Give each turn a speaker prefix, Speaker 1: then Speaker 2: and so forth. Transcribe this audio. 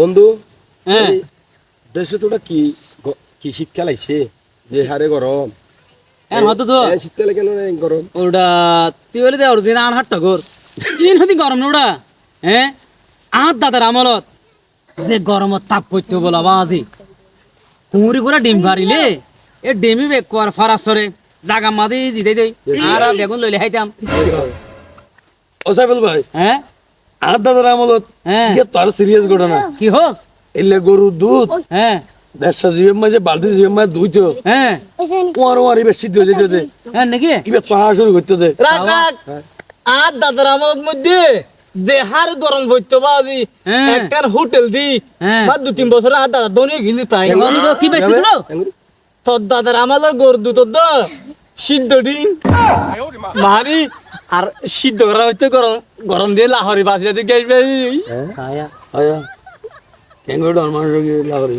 Speaker 1: বন্ধু
Speaker 2: হ্যাঁ।
Speaker 1: দেশে তোরা কি কি শীতকাল আইছে? যে হারে গরম।
Speaker 2: হ্যাঁ হতো তো
Speaker 1: এই শীতকালে কেন গরম?
Speaker 2: ওটা তুই বলে দে অরিজিন আন হাট্টা কর ইন হতি গরম ওটা হ্যাঁ? আর দাদার আমলত। যে তাপ পড়তে বলা বাজি কুমুরি করে ডিম পারিলে এ ডিমি বেক কর জাগা মাদি জিতে দেই আর বেগুন লইলে খাইতাম।
Speaker 3: ও সাইফুল ভাই।
Speaker 2: হ্যাঁ?
Speaker 3: আর দাদার আমলত
Speaker 2: হ্যাঁ।
Speaker 3: গিয়ে তার সিরিয়াস ঘটনা।
Speaker 2: কি হোক?
Speaker 3: এলে গরুর দুধ
Speaker 2: হ্যাঁ।
Speaker 3: দেড়শা জিবের মাঝে বালতি জিবের মাঝে দুইতো
Speaker 2: হ্যাঁ।
Speaker 3: কুয়ার ওয়ারি বেশি দিয়ে যেতে দে
Speaker 2: নাকি।
Speaker 3: কি বেত পাহা করতে দে।
Speaker 4: রাখ রাখ আর দাদার আমার মধ্যে যে হার গরম হইতো বাজি। একটার হোটেল দি
Speaker 2: হ্যাঁ।
Speaker 4: বা দু তিন বছর আর দাদা দনে গেলি প্রায়।
Speaker 2: কি বেশি দিল
Speaker 4: তোর দাদার আমার গর দু তোর দা সিদ্ধ ডিম মারি আর সিদ্ধ করা হইতে গরম গরম দিয়ে লাহরি বাজি যাতে গ্যাস
Speaker 2: আয়া
Speaker 3: আয়া কেঙ্গো ডর মানুষ লাগরে